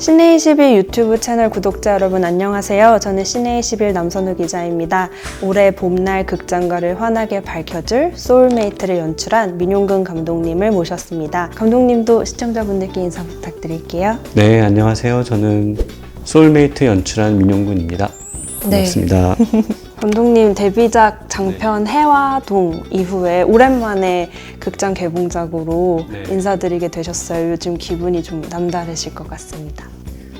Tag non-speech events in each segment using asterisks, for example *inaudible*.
시내21 유튜브 채널 구독자 여러분 안녕하세요. 저는 시내21 남선우 기자입니다. 올해 봄날 극장가를 환하게 밝혀줄 소울메이트를 연출한 민용근 감독님을 모셨습니다. 감독님도 시청자분들께 인사 부탁드릴게요. 네, 안녕하세요. 저는 소울메이트 연출한 민용군입니다. 네. 반갑습니다. *laughs* 감독님 데뷔작 장편 해화동 이후에 오랜만에 극장 개봉작으로 네. 인사드리게 되셨어요. 요즘 기분이 좀 남다르실 것 같습니다.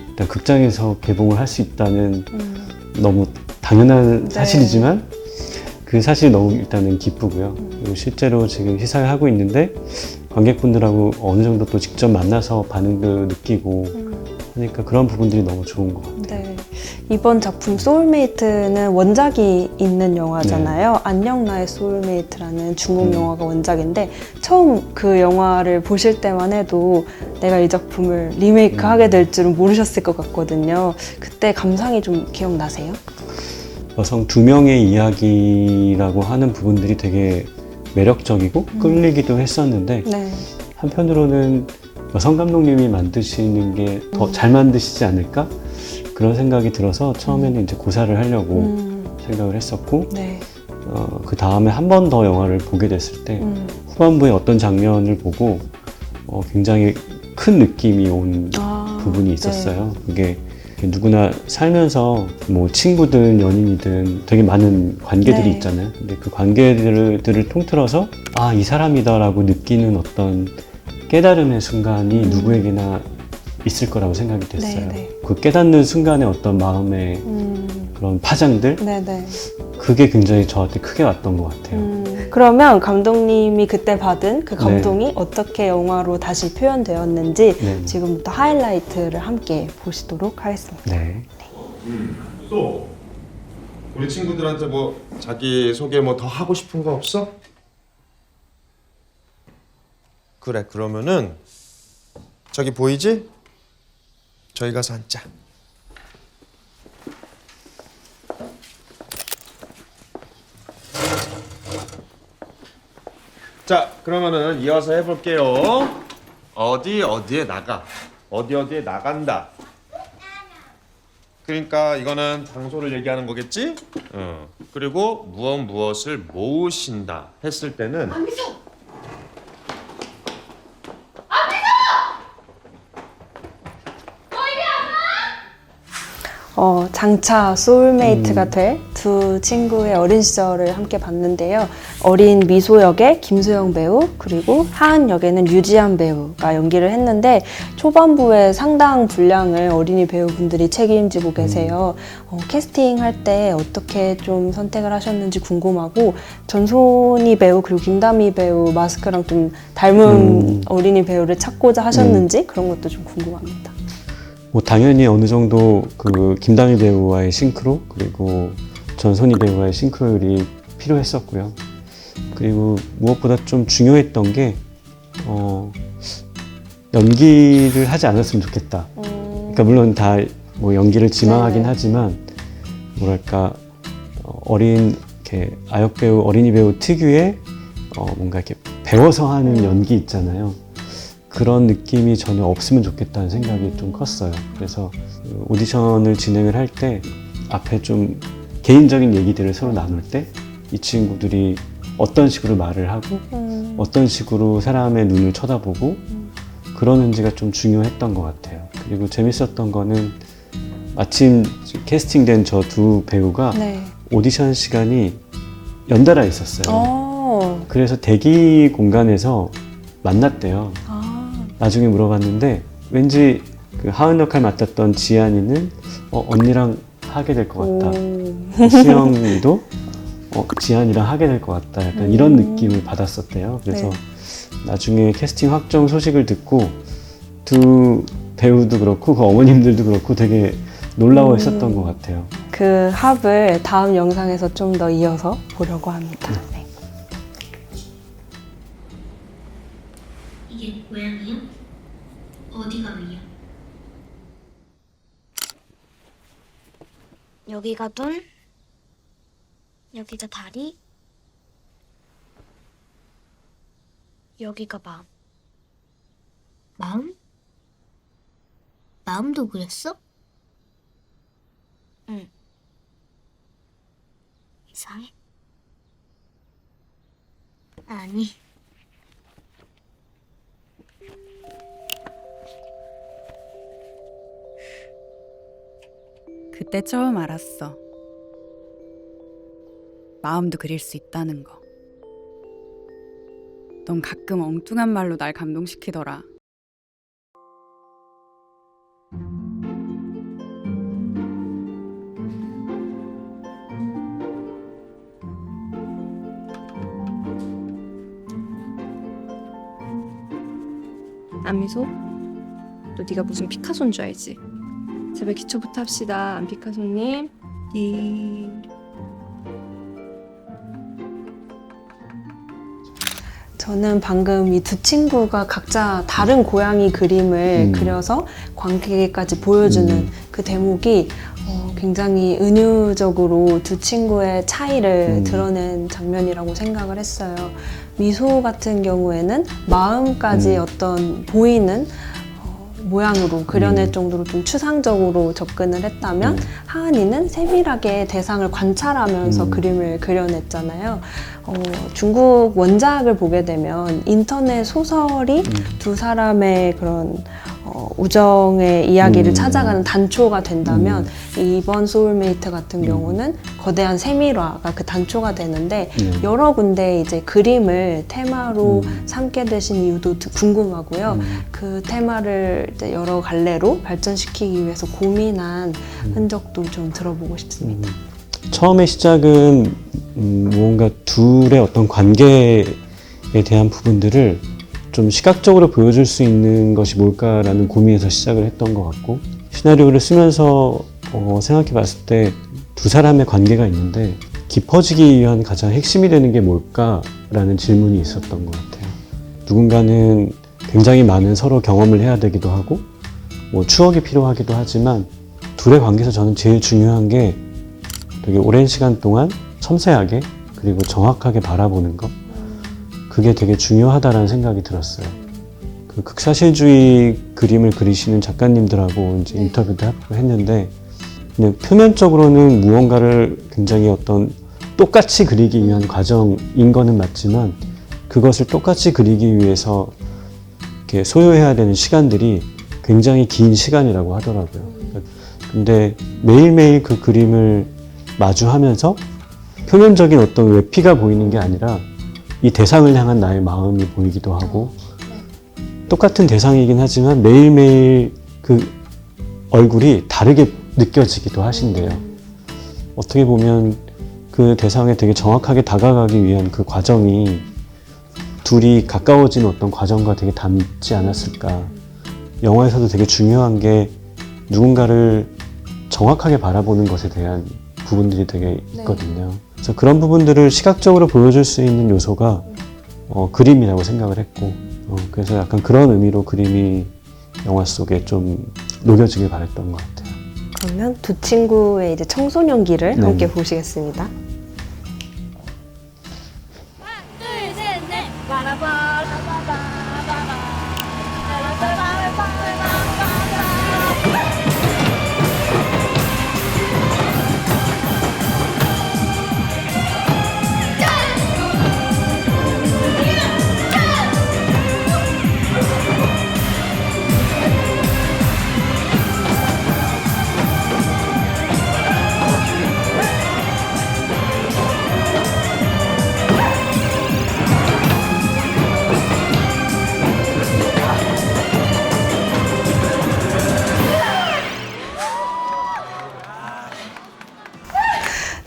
일단 극장에서 개봉을 할 수 있다는 음, 너무 당연한 네. 사실이지만 그 사실이 너무 일단은 기쁘고요. 그리고 실제로 지금 시사를 하고 있는데 관객분들하고 어느 정도 또 직접 만나서 반응도 느끼고 음. 하니까 그런 부분들이 너무 좋은 것 같아요. 네. 이번 작품 소울메이트는 원작이 있는 영화잖아요. 안녕 나의 소울메이트라는 중국 음. 영화가 원작인데 처음 그 영화를 보실 때만 해도 내가 이 작품을 리메이크 음. 하게 될 줄은 모르셨을 것 같거든요. 그때 감상이 좀 기억나세요? 여성 두 명의 이야기라고 하는 부분들이 되게 매력적이고 음. 끌리기도 했었는데 네. 한편으로는 여성 감독님이 만드시는 게더 음. 잘 만드시지 않을까 그런 생각이 들어서 처음에는 이제 고사를 하려고 음, 생각을 했었고 네. 어, 그 다음에 한 번 더 영화를 보게 됐을 때 음. 후반부에 어떤 장면을 보고 어, 굉장히 큰 느낌이 온 아, 부분이 있었어요. 그게 누구나 살면서 뭐 친구든 연인이든 되게 많은 관계들이 네. 있잖아요. 근데 그 관계들을 통틀어서 아, 이 사람이다라고 느끼는 어떤 깨달음의 순간이 음. 누구에게나 있을 거라고 생각이 됐어요. 네, 네. 그 깨닫는 순간의 어떤 마음의 네. 음, 그런 파장들 네네. 그게 굉장히 저한테 크게 왔던 것 같아요. 음, 그러면 감독님이 그때 받은 그 네. 감동이 어떻게 영화로 다시 표현되었는지 네. 지금부터 하이라이트를 함께 보시도록 하겠습니다. 네. 또 우리 친구들한테 뭐 자기 소개 뭐 더 하고 싶은 거 없어? 그래 그러면은 저기 보이지? 저기 가서 앉자. 자 그러면은 이어서 해볼게요. 어디 어디에 나가 어디 어디에 나간다. 그러니까 이거는 장소를 얘기하는 거겠지? 어. 그리고 무엇 무엇을 모으신다 했을 때는 어, 장차 소울메이트가 음. 될두 친구의 어린 시절을 함께 봤는데요. 어린 미소 역의 김수영 배우 그리고 하은 역에는 유지한 배우가 연기를 했는데 초반부에 상당 분량을 어린이 배우분들이 책임지고 계세요. 어, 캐스팅할 때 어떻게 좀 선택을 하셨는지 궁금하고 전소니 배우 그리고 김다미 배우 마스크랑 좀 닮은 음. 어린이 배우를 찾고자 하셨는지 그런 것도 좀 궁금합니다. 뭐 당연히 어느 정도 그 김다미 배우와의 싱크로 그리고 전선희 배우와의 싱크로율이 필요했었고요. 그리고 무엇보다 좀 중요했던 게 어, 연기를 하지 않았으면 좋겠다. 음, 그러니까 물론 다 뭐 연기를 지망하긴 네네. 하지만 뭐랄까 어, 어린 이렇게 아역 배우 어린이 배우 특유의 어, 뭔가 이렇게 배워서 하는 음. 연기 있잖아요. 그런 느낌이 전혀 없으면 좋겠다는 생각이 좀 컸어요. 그래서 그 오디션을 진행을 할 때 앞에 좀 개인적인 얘기들을 서로 나눌 때 이 친구들이 어떤 식으로 말을 하고 음. 어떤 식으로 사람의 눈을 쳐다보고 그러는지가 좀 중요했던 것 같아요. 그리고 재밌었던 거는 마침 캐스팅된 저 두 배우가 네. 오디션 시간이 연달아 있었어요. 어. 그래서 대기 공간에서 만났대요. 아. 나중에 물어봤는데 왠지 그 하은 역할 맡았던 지안이는 어, 언니랑 하게 될 것 같다. 오. 수영이도 어, 지안이랑 하게 될 것 같다. 약간 이런 음. 느낌을 받았었대요. 그래서 네. 나중에 캐스팅 확정 소식을 듣고 두 배우도 그렇고 그 어머님들도 그렇고 되게 놀라워했었던 음. 것 같아요. 그 합을 다음 영상에서 좀 더 이어서 보려고 합니다. 네. 고양이요? 어디가 위요? 여기가 눈, 여기가 다리, 여기가 마음. 마음? 마음도 그랬어? 응. 이상해. 아니. 그때 처음 알았어. 마음도 그릴 수 있다는 거. 넌 가끔 엉뚱한 말로 날 감동시키더라. 안미소? 너 네가 무슨 피카소인 줄 알지? 제발 기초부터 합시다. 안 피카소님. 이 저는 방금 이 두 친구가 각자 다른 고양이 그림을 음. 그려서 관객에까지 보여주는 음. 그 대목이 어, 굉장히 은유적으로 두 친구의 차이를 음. 드러낸 장면이라고 생각을 했어요. 미소 같은 경우에는 마음까지 음. 어떤 보이는 어, 모양으로 그려낼 음. 정도로 좀 추상적으로 접근을 했다면 음. 하은이는 세밀하게 대상을 관찰하면서 음. 그림을 그려냈잖아요. 어, 중국 원작을 보게 되면 인터넷 소설이 음. 두 사람의 그런 어, 우정의 이야기를 음. 찾아가는 단초가 된다면 이번 소울메이트 같은 경우는 거대한 세밀화가 그 단초가 되는데 네. 여러 군데 이제 그림을 테마로 음. 삼게 되신 이유도 드- 궁금하고요. 음. 그 테마를 이제 여러 갈래로 발전시키기 위해서 고민한 흔적도 좀 들어보고 싶습니다. 음. 처음에 시작은 음, 무언가 둘의 어떤 관계에 대한 부분들을 좀 시각적으로 보여줄 수 있는 것이 뭘까라는 고민에서 시작을 했던 것 같고 시나리오를 쓰면서 어, 생각해 봤을 때 두 사람의 관계가 있는데 깊어지기 위한 가장 핵심이 되는 게 뭘까라는 질문이 있었던 것 같아요. 누군가는 굉장히 많은 서로 경험을 해야 되기도 하고 뭐 추억이 필요하기도 하지만 둘의 관계에서 저는 제일 중요한 게 되게 오랜 시간 동안 섬세하게 그리고 정확하게 바라보는 것 그게 되게 중요하다라는 생각이 들었어요. 그 극사실주의 그림을 그리시는 작가님들하고 이제 인터뷰도 하고 했는데 그냥 표면적으로는 무언가를 굉장히 어떤 똑같이 그리기 위한 과정인 거는 맞지만 그것을 똑같이 그리기 위해서 이렇게 소요해야 되는 시간들이 굉장히 긴 시간이라고 하더라고요. 근데 매일매일 그 그림을 마주하면서 표면적인 어떤 외피가 보이는 게 아니라 이 대상을 향한 나의 마음이 보이기도 하고 똑같은 대상이긴 하지만 매일매일 그 얼굴이 다르게 느껴지기도 하신대요. 어떻게 보면 그 대상에 되게 정확하게 다가가기 위한 그 과정이 둘이 가까워진 어떤 과정과 되게 닮지 않았을까. 영화에서도 되게 중요한 게 누군가를 정확하게 바라보는 것에 대한 부분들이 되게 있거든요. 그래서 그런 부분들을 시각적으로 보여줄 수 있는 요소가 어, 그림이라고 생각을 했고, 어, 그래서 약간 그런 의미로 그림이 영화 속에 좀 녹여지길 바랬던 것 같아요. 그러면 두 친구의 이제 청소년기를 네. 함께 보시겠습니다.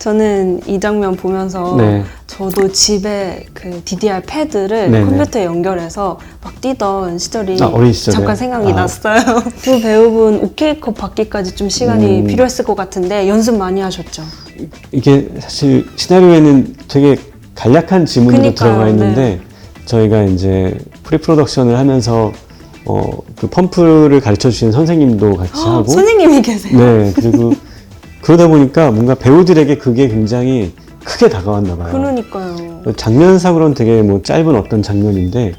저는 이 장면 보면서 네. 저도 집에 그 DDR 패드를 네네. 컴퓨터에 연결해서 막 뛰던 시절이 아, 어린 시절에? 잠깐 생각이 아. 났어요. *laughs* 두 배우분 오케이컵 받기까지 좀 시간이 음. 필요했을 것 같은데 연습 많이 하셨죠? 이게 사실 시나리오에는 되게 간략한 지문으로 그니까요, 들어가 있는데 저희가 이제 프리 프로덕션을 하면서 어, 그 펌프를 가르쳐 주시는 선생님도 같이 하고 선생님이 계세요. 네 그리고 *laughs* 그러다 보니까 뭔가 배우들에게 그게 굉장히 크게 다가왔나 봐요. 그러니까요. 장면상으로는 되게 뭐 짧은 어떤 장면인데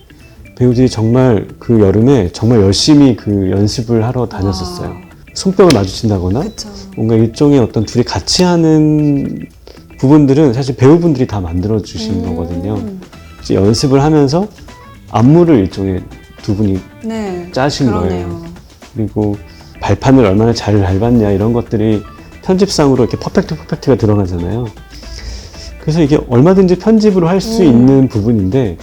배우들이 정말 그 여름에 정말 열심히 그 연습을 하러 다녔었어요. 손뼉을 마주친다거나 그렇죠. 뭔가 일종의 어떤 둘이 같이 하는 부분들은 사실 배우분들이 다 만들어 주신 음. 거거든요. 이제 연습을 하면서 안무를 일종의 두 분이 네. 짜신 그러네요. 거예요. 그리고 발판을 얼마나 잘 밟았냐 이런 것들이 편집상으로 이렇게 퍼펙트 퍼펙트가 들어가잖아요. 그래서 이게 얼마든지 편집으로 할 수 음. 있는 부분인데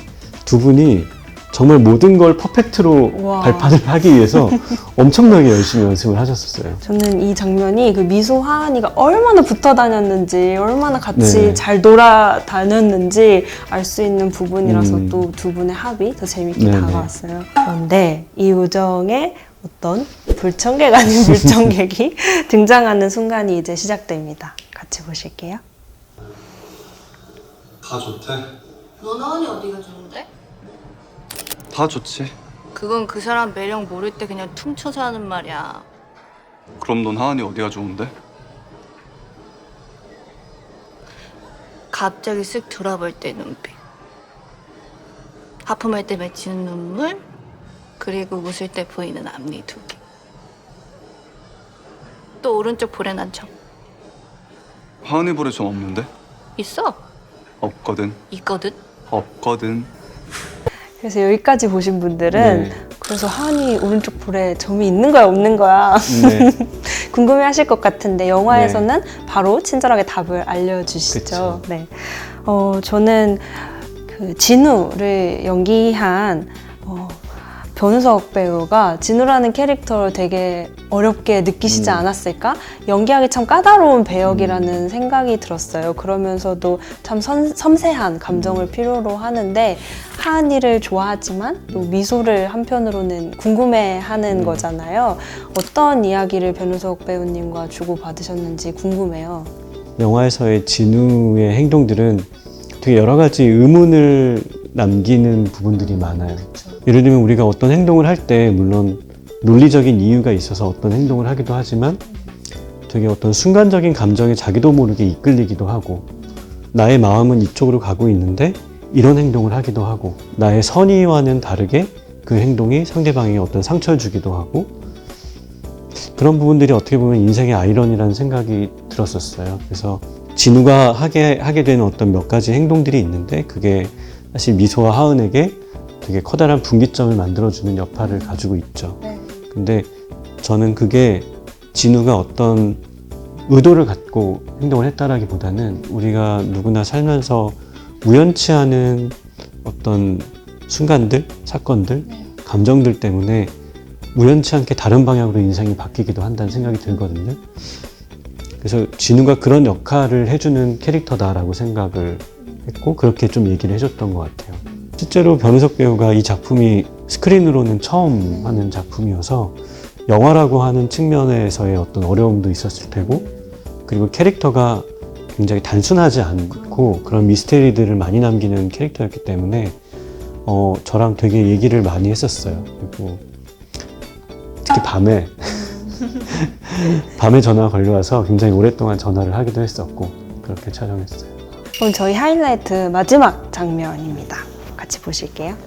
두 분이 정말 모든 걸 퍼펙트로 와. 발판을 하기 위해서 *laughs* 엄청나게 열심히 연습을 하셨었어요. 저는 이 장면이 그 미소 하은이가 얼마나 붙어 다녔는지, 얼마나 같이 네. 잘 돌아다녔는지 알 수 있는 부분이라서 음. 또두 분의 합이 더 재밌게 네네. 다가왔어요. 그런데 이 우정에 어떤 불청객 아닌 불청객이 *laughs* 등장하는 순간이 이제 시작됩니다. 같이 보실게요. 다 좋대. 하은이 어디가 좋은데? 다 좋지. 그건 그 사람 매력 모를 때 그냥 퉁쳐서 하는 말이야. 그럼 넌 하은이 어디가 좋은데? 갑자기 쓱 돌아볼 때 눈빛. 하품할 때 맺히는 눈물. 그리고 웃을 때 보이는 앞니 두 개. 또 오른쪽 볼에 난 점. 하은이 볼에 좀 없는데? 있어. 없거든. 있거든. 없거든. 그래서 여기까지 보신 분들은 네. 그래서 하은이 오른쪽 볼에 점이 있는 거야, 없는 거야 네. *laughs* 궁금해 하실 것 같은데 영화에서는 바로 친절하게 답을 알려주시죠. 그쵸. 네. 어, 저는 그 진우를 연기한 어, 변우석 배우가 진우라는 캐릭터를 되게 어렵게 느끼시지 음. 않았을까? 연기하기 참 까다로운 배역이라는 생각이 들었어요. 그러면서도 참 선- 섬세한 감정을 필요로 하는데 하은이를 좋아하지만 또 미소를 한편으로는 궁금해하는 음. 거잖아요. 어떤 이야기를 변우석 배우님과 주고 받으셨는지 궁금해요. 영화에서의 진우의 행동들은 되게 여러 가지 의문을 남기는 부분들이 많아요. 예를 들면 우리가 어떤 행동을 할 때 물론 논리적인 이유가 있어서 어떤 행동을 하기도 하지만 되게 어떤 순간적인 감정에 자기도 모르게 이끌리기도 하고 나의 마음은 이쪽으로 가고 있는데 이런 행동을 하기도 하고 나의 선의와는 다르게 그 행동이 상대방에게 어떤 상처를 주기도 하고 그런 부분들이 어떻게 보면 인생의 아이러니라는 생각이 들었었어요. 그래서 진우가 하게, 하게 되는 어떤 몇 가지 행동들이 있는데 그게 사실 미소와 하은에게 되게 커다란 분기점을 만들어주는 역할을 가지고 있죠. 네. 근데 저는 그게 진우가 어떤 의도를 갖고 행동을 했다라기보다는 우리가 누구나 살면서 우연치 않은 어떤 순간들, 사건들, 감정들 때문에 우연치 않게 다른 방향으로 인생이 바뀌기도 한다는 생각이 들거든요. 그래서 진우가 그런 역할을 해주는 캐릭터다라고 생각을 했고 그렇게 좀 얘기를 해줬던 것 같아요. 실제로 변우석 배우가 이 작품이 스크린으로는 처음 하는 작품이어서 영화라고 하는 측면에서의 어떤 어려움도 있었을 테고 그리고 캐릭터가 굉장히 단순하지 않고 그런 미스테리들을 많이 남기는 캐릭터였기 때문에 어, 저랑 되게 얘기를 많이 했었어요. 그리고 특히 밤에 *laughs* 밤에 전화가 걸려와서 굉장히 오랫동안 전화를 하기도 했었고 그렇게 촬영했어요. 그럼 저희 하이라이트 마지막 장면입니다. 같이 보실게요.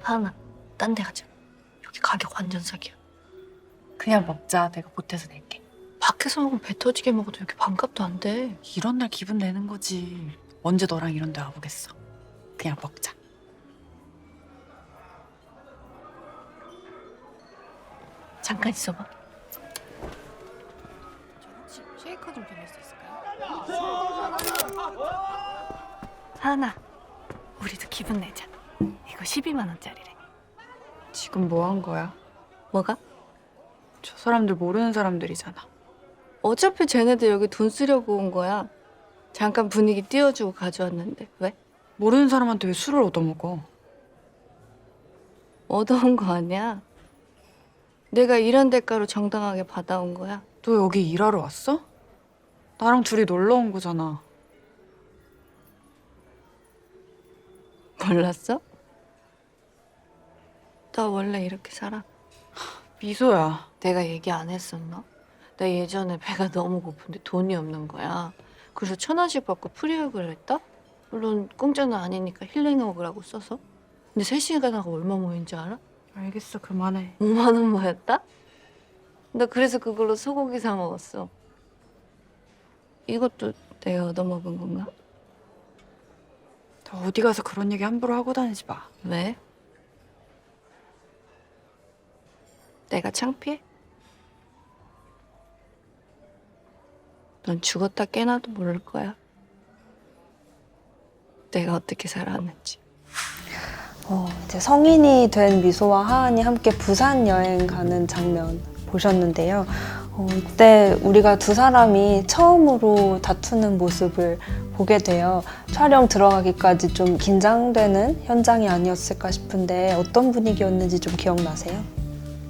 하은아, 딴데 가자. 여기 가격 완전 싸기야. 그냥 먹자. 내가 보태서 낼게. 밖에서 먹으면 배 터지게 먹어도 여기 반값도 안 돼. 이런 날 기분 내는 거지. 언제 너랑 이런 데 와보겠어. 그냥 먹자. 잠깐 있어봐. 쉐이커 좀 빌릴 수 있을까요? 하은아, 우리도 기분 내자. 이거 12만 원짜리래. 지금 뭐 한 거야? 뭐가? 저 사람들 모르는 사람들이잖아. 어차피 쟤네들 여기 돈 쓰려고 온 거야. 잠깐 분위기 띄워주고 가져왔는데 왜? 모르는 사람한테 왜 술을 얻어먹어? 얻어온 거 아니야. 내가 이런 대가로 정당하게 받아온 거야. 너 여기 일하러 왔어? 나랑 둘이 놀러 온 거잖아. 몰랐어? 나 원래 이렇게 살아. 미소야. 내가 얘기 안 했었나? 나 예전에 배가 너무 고픈데 돈이 없는 거야. 그래서 천 원씩 받고 프리웨어를 했다? 물론 공짜는 아니니까 힐링 먹으라고 써서. 근데 세 시간 하고 얼마 모인지 알아? 알겠어 그만해. 5만 원 모였다? 나 그래서 그걸로 소고기 사 먹었어. 이것도 내가 얻어먹은 건가? 너 어디 가서 그런 얘기 함부로 하고 다니지 마. 왜? 내가 창피해? 넌 죽었다 깨나도 모를 거야. 내가 어떻게 살아왔는지. 어, 이제 성인이 된 미소와 하은이 함께 부산 여행 가는 장면 보셨는데요. 어, 이때 우리가 두 사람이 처음으로 다투는 모습을 보게 돼요. 촬영 들어가기까지 좀 긴장되는 현장이 아니었을까 싶은데 어떤 분위기였는지 좀 기억나세요?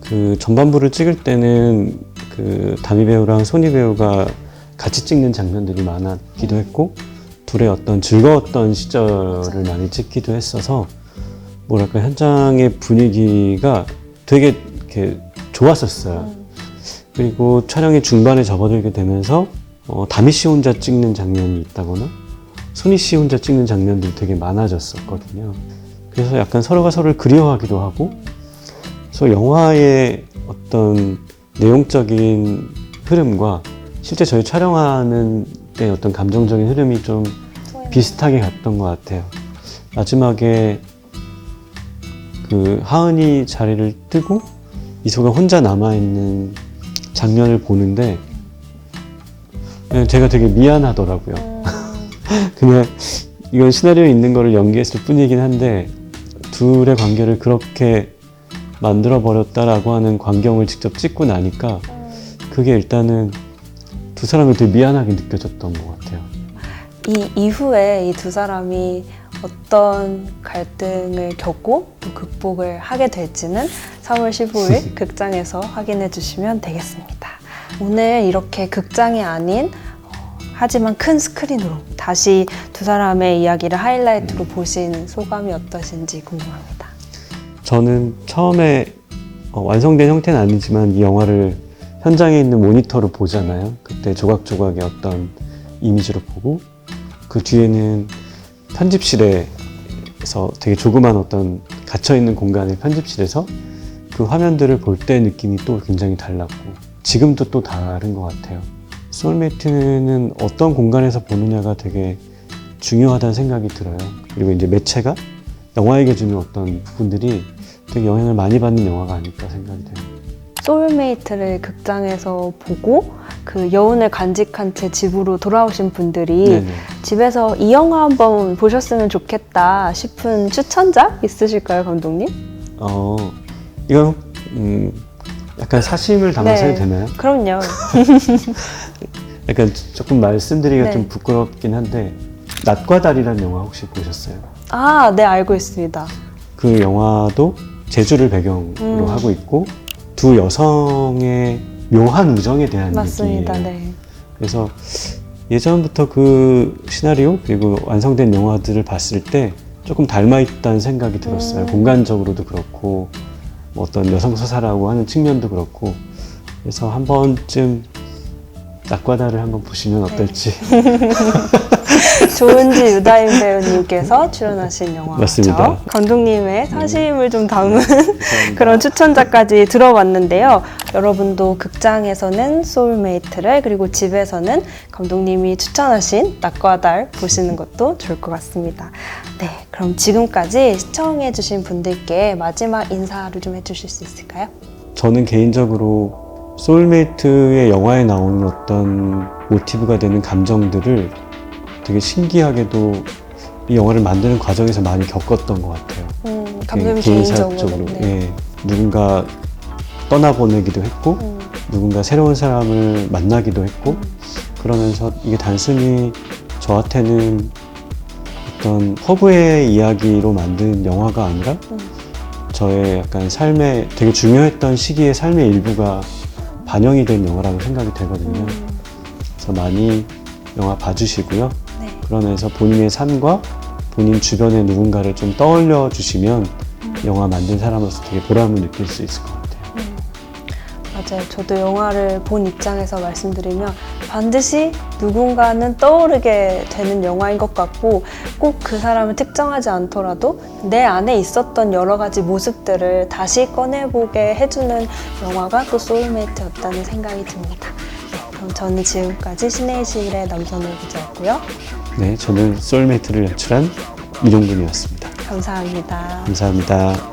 그 전반부를 찍을 때는 그 다미 배우랑 소니 배우가 같이 찍는 장면들이 많았기도 했고 둘의 어떤 즐거웠던 시절을 많이 찍기도 했어서 뭐랄까 현장의 분위기가 되게 이렇게 좋았었어요. 그리고 촬영의 중반에 접어들게 되면서 어, 다미 씨 혼자 찍는 장면이 있다거나 소니 씨 혼자 찍는 장면들이 되게 많아졌었거든요. 그래서 약간 서로가 서로를 그리워하기도 하고 그래서 영화의 어떤 내용적인 흐름과 실제 저희 촬영하는 때 어떤 감정적인 흐름이 좀 비슷하게 갔던 것 같아요. 마지막에 그 하은이 자리를 뜨고 이소가 혼자 남아있는 장면을 보는데 그냥 제가 되게 미안하더라고요. *laughs* 그냥 이건 시나리오에 있는 거를 연기했을 뿐이긴 한데 둘의 관계를 그렇게 만들어 버렸다라고 하는 광경을 직접 찍고 나니까 그게 일단은 두 사람이 되게 미안하게 느껴졌던 것 같아요. 이 이후에 이 두 사람이 어떤 갈등을 겪고 또 극복을 하게 될지는 3월 15일 *laughs* 극장에서 확인해 주시면 되겠습니다. 오늘 이렇게 극장이 아닌 어, 하지만 큰 스크린으로 다시 두 사람의 이야기를 하이라이트로 보신 소감이 어떠신지 궁금합니다. 저는 처음에 어, 완성된 형태는 아니지만 이 영화를 현장에 있는 모니터로 보잖아요. 그때 조각조각의 어떤 이미지로 보고 그 뒤에는 편집실에서 되게 조그만 어떤 갇혀있는 공간의 편집실에서 그 화면들을 볼 때 느낌이 또 굉장히 달랐고 지금도 또 다른 것 같아요. 소울메이트는 어떤 공간에서 보느냐가 되게 중요하다는 생각이 들어요. 그리고 이제 매체가 영화에게 주는 어떤 부분들이 되게 영향을 많이 받는 영화가 아닐까 생각이 돼요. 소울메이트를 극장에서 보고 그 여운을 간직한 채 집으로 돌아오신 분들이 네네. 집에서 이 영화 한번 보셨으면 좋겠다 싶은 추천작 있으실까요, 감독님? 어, 이건 음, 약간 사심을 담아서 네. 해도 되나요? 그럼요. *laughs* 약간 조금 말씀드리기가 네. 좀 부끄럽긴 한데 낮과 달이라는 영화 혹시 보셨어요? 아, 네, 알고 있습니다. 그 영화도 제주를 배경으로 음. 하고 있고 두 여성의 묘한 우정에 대한 맞습니다. 얘기예요. 네. 그래서 예전부터 그 시나리오 그리고 완성된 영화들을 봤을 때 조금 닮아 있다는 생각이 들었어요. 음. 공간적으로도 그렇고 뭐 어떤 여성 서사라고 하는 측면도 그렇고 그래서 한 번쯤 낮과다를 한번 보시면 네. 어떨지 *laughs* 조은지 유다인 배우님께서 출연하신 영화죠. 맞습니다. 감독님의 사심을 좀 담은 *laughs* 그런 추천작까지 들어봤는데요. 여러분도 극장에서는 소울메이트를 그리고 집에서는 감독님이 추천하신 낮과 달 보시는 것도 좋을 것 같습니다. 네, 그럼 지금까지 시청해주신 분들께 마지막 인사를 좀 해주실 수 있을까요? 저는 개인적으로 소울메이트의 영화에 나오는 어떤 모티브가 되는 감정들을 되게 신기하게도 이 영화를 만드는 과정에서 많이 겪었던 것 같아요. 음, 감독님 개인 개인적으로. 네. 예. 누군가 떠나보내기도 했고, 음, 누군가 새로운 사람을 만나기도 했고, 그러면서 이게 단순히 저한테는 어떤 허브의 이야기로 만든 영화가 아니라 음. 저의 약간 삶에 되게 중요했던 시기의 삶의 일부가 반영이 된 영화라고 생각이 되거든요. 음, 그래서 많이 영화 봐주시고요. 네. 그러면서 본인의 삶과 본인 주변의 누군가를 좀 떠올려 주시면 영화 만든 사람으로서 되게 보람을 느낄 수 있을 것 같아요. 맞아요. 저도 영화를 본 입장에서 말씀드리면 반드시 누군가는 떠오르게 되는 영화인 것 같고 꼭 그 사람을 특정하지 않더라도 내 안에 있었던 여러 가지 모습들을 다시 꺼내보게 해주는 영화가 또 소울메이트였다는 생각이 듭니다. 네, 그럼 저는 지금까지 신의 시일의 남선을 기자였고요. 네, 저는 소울메이트를 연출한 이동근이었습니다. 감사합니다. 감사합니다.